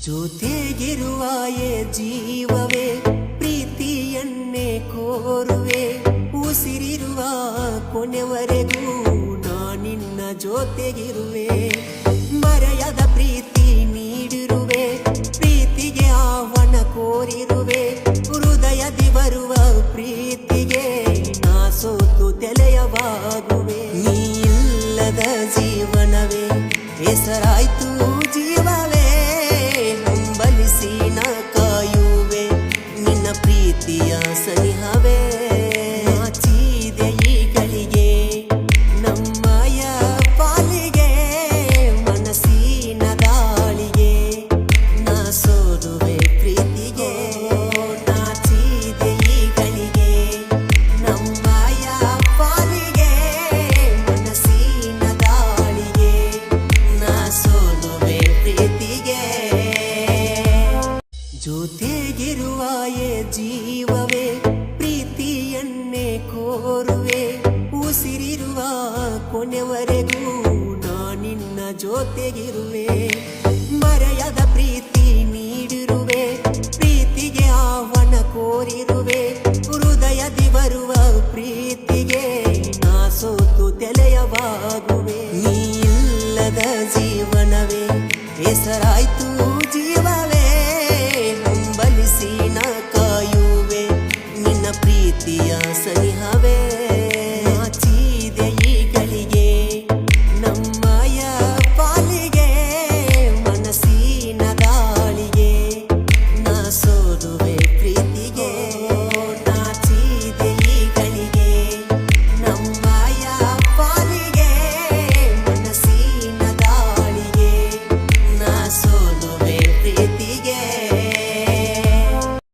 ಜೊತೆಗಿರುವಾಯೇ ಜೀವವೇ, ಪ್ರೀತಿಯನ್ನೇ ಕೋರುವೆ. ಉಸಿರಿರುವ ಕೊನೆವರೆಗೂ ನಾನಿನ್ನ ಜೊತೆಗಿರುವೆ. ಮರೆಯದ ಪ್ರೀತಿ ನೀಡಿರುವೆ, ಪ್ರೀತಿಗೆ ಆಹ್ವಾನ ಕೋರಿರುವೆ. ಹೃದಯದಿ ಬರುವ ಪ್ರೀತಿಗೆ ನಾ ಸೋತು ತೆಲೆಯವಾಗುವೆ. ನೀ ಇಲ್ಲದ ಜೀವನವೇ, ಹೆಸರಾಯ್ತು ಜೀವವೇ. સલી હવે ಜೊತೆಗಿರುವಾಯೇ ಜೀವವೇ, ಪ್ರೀತಿಯನ್ನೇ ಕೋರುವೆ. ಉಸಿರಿರುವ ಕೊನೆವರೆಗೂ ನಾನಿನ್ನ ಜೊತೆಗಿರುವೆ. ಮರೆಯದ ಪ್ರೀತಿ ನೀಡಿರುವೆ, ಪ್ರೀತಿಗೆ ಆಹ್ವಾನ ಕೋರಿರುವೆ. ಹೃದಯದಿ ಬರುವ ಪ್ರೀತಿಗೆ ನಾ ಸೋತು ತೆಲೆಯವಾಗುವೆ. ನೀ ಇಲ್ಲದ ಜೀವನವೇ, ಹೆಸರಾಯ್ತು सलिहा